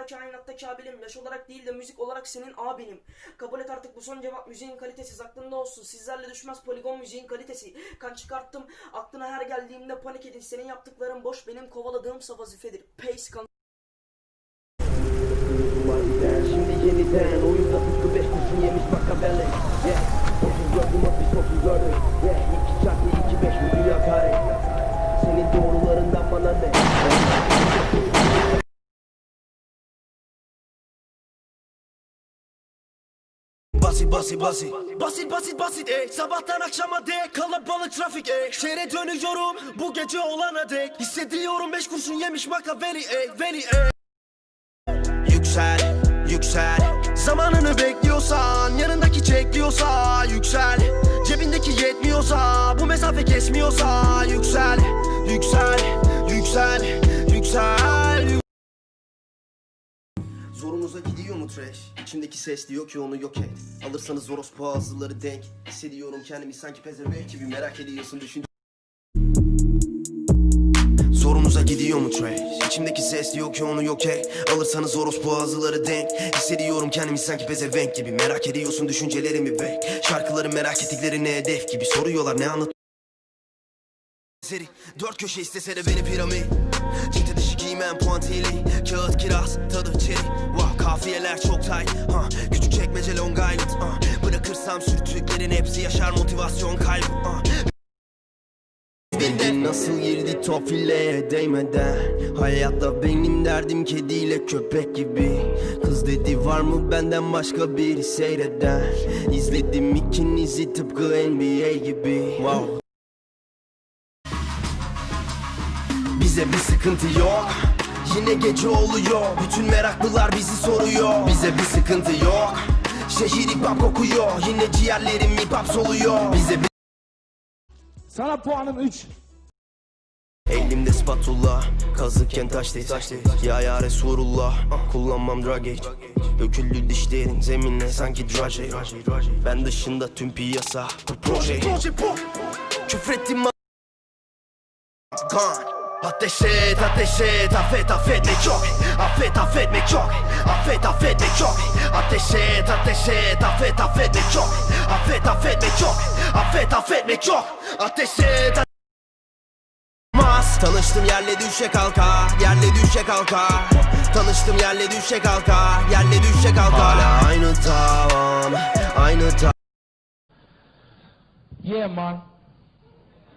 bana kainattaki abilim. Yaş olarak değil de müzik olarak senin abinim. Kabul et artık bu son cevap müziğin kalitesiz aklında olsun. Sizlerle düşmez poligon müziğin kalitesi. Kan çıkarttım aklına her geldiğimde panik edin. Senin yaptıkların boş benim kovaladığımsa vazifedir. Pace kan... Şimdi yeniden oyunda tıpkı 5 Basit basit basit Basit basit basit ey Sabahtan akşama dek Kalabalık trafik ey. Şehre dönüyorum Bu gece olana dek. Hissediyorum beş kurşun yemiş Makaveli ey Veli ey. Yüksel Yüksel. Zamanını bekliyorsan Yanındaki çekliyorsa Yüksel. Cebindeki yetmiyorsa Bu mesafe kesmiyorsa Yüksel. Yüksel Yüksel Yüksel Zorunuza gidiyor mu trash? İçimdeki ses diyor ki onu yok et. Alırsanız orospu ağızları denk. Hissediyorum kendimi sanki pezevenk gibi. Merak ediyorsun düşün Zorunuza gidiyor mu trash? İçimdeki ses diyor ki onu yok et. Alırsanız orospu ağızları denk. Hissediyorum kendimi sanki pezevenk gibi. Merak ediyorsun düşüncelerimi bek. Şarkıları merak ettikleri hedef gibi. Soruyorlar ne anlat Seri. Dört köşe istese de beni piramit. Ciddi dışı giymem puantiyeli. Kağıt kiraz tadı çeri Vah kafiyeler çok tay ha, Küçük çekmece long island ha. Bırakırsam sürtüklerin hepsi yaşar motivasyon kaybı ha. Beni nasıl girdi tofileye değmeden? Hayatta benim derdim kediyle köpek gibi. Kız dedi var mı benden başka biri seyreden? İzledim ikinizi tıpkı NBA gibi. Wow. Bize bir sıkıntı yok Yine gece oluyor. Bütün meraklılar bizi soruyor. Bize bir sıkıntı yok. Şehir hip hop kokuyor. Yine ciğerlerim hip hop soluyor. Bize bir Sana puanım 3. Elimde spatula Kazıkken taş değil Ya ya Resulullah Kullanmam drug age. Döküldü dişlerin zeminle sanki draje Ben dışında tüm piyasa proje Küfrettim Kan Ateş et, ateş et, affet, affetmek çok Affet, affetmek çok. Affet, affetmek çok. Ateş et, ateş et, affet, affetmek çok Affet, affetmek çok. Affet, affetmek çok. Ateş et, Mas. Tanıştım yerle düşe kalka. Yerle düşe kalka. Tanıştım yerle düşe kalka. Yerle düşe kalka. Hala aynı tavan Aynı tavan Yeah man.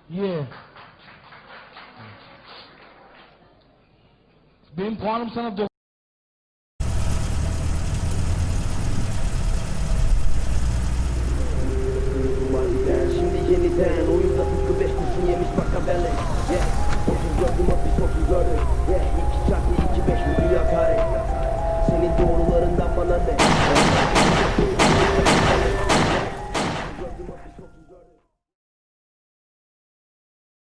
Yeah. Benim puanım sana 9. Şimdi yeniden oyunda tıpkı beş kurşun yemiş